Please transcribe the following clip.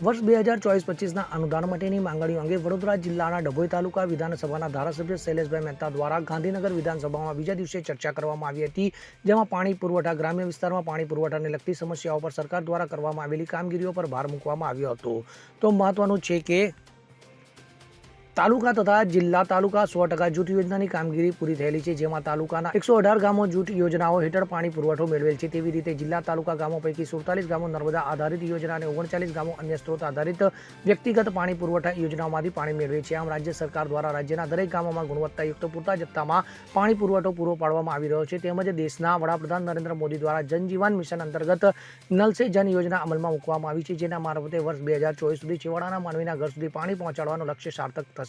વર્ષ બે હજાર ચોવીસ પચીસના અનુદાન માટેની માંગણીઓ અંગે વડોદરા જિલ્લાના ડભોઈ તાલુકા વિધાનસભાના ધારાસભ્ય શૈલેષભાઈ મહેતા દ્વારા ગાંધીનગર વિધાનસભામાં બીજા દિવસે ચર્ચા કરવામાં આવી હતી, જેમાં પાણી પુરવઠા, ગ્રામ્ય વિસ્તારમાં પાણી પુરવઠાને લગતી સમસ્યાઓ પર સરકાર દ્વારા કરવામાં આવેલી કામગીરીઓ પર ભાર મૂકવામાં આવ્યો હતો. તો મહત્વનું છે કે તાલુકા તથા જિલ્લા તાલુકા સો ટકા જૂથ યોજનાની કામગીરી પૂરી થયેલી છે, જેમાં તાલુકાના એકસો અઢાર ગામો જૂથ યોજનાઓ હેઠળ પાણી પુરવઠો મેળવેલ છે. તેવી રીતે જિલ્લા તાલુકા ગામો પૈકી સુડતાલીસ ગામો નર્મદા આધારિત યોજના અને ઓગણચાલીસ ગામો અન્ય સ્ત્રોત આધારિત વ્યક્તિગત પાણી પુરવઠા યોજનાઓમાંથી પાણી મેળવે છે. આમ, રાજ્ય સરકાર દ્વારા રાજ્યના દરેક ગામોમાં ગુણવત્તાયુક્ત પૂરતા જથ્થામાં પાણી પુરવઠો પૂરો પાડવામાં આવી રહ્યો છે. તેમજ દેશના વડાપ્રધાન નરેન્દ્ર મોદી દ્વારા જનજીવન મિશન અંતર્ગત નલ સે જન યોજના અમલમાં મૂકવામાં આવી છે, જેના મારફતે વર્ષ બે હજાર ચોવીસ સુધી છેવાડાના માનવીના ઘર સુધી પાણી પહોંચાડવાનું લક્ષ્ય સાર્થક થશે.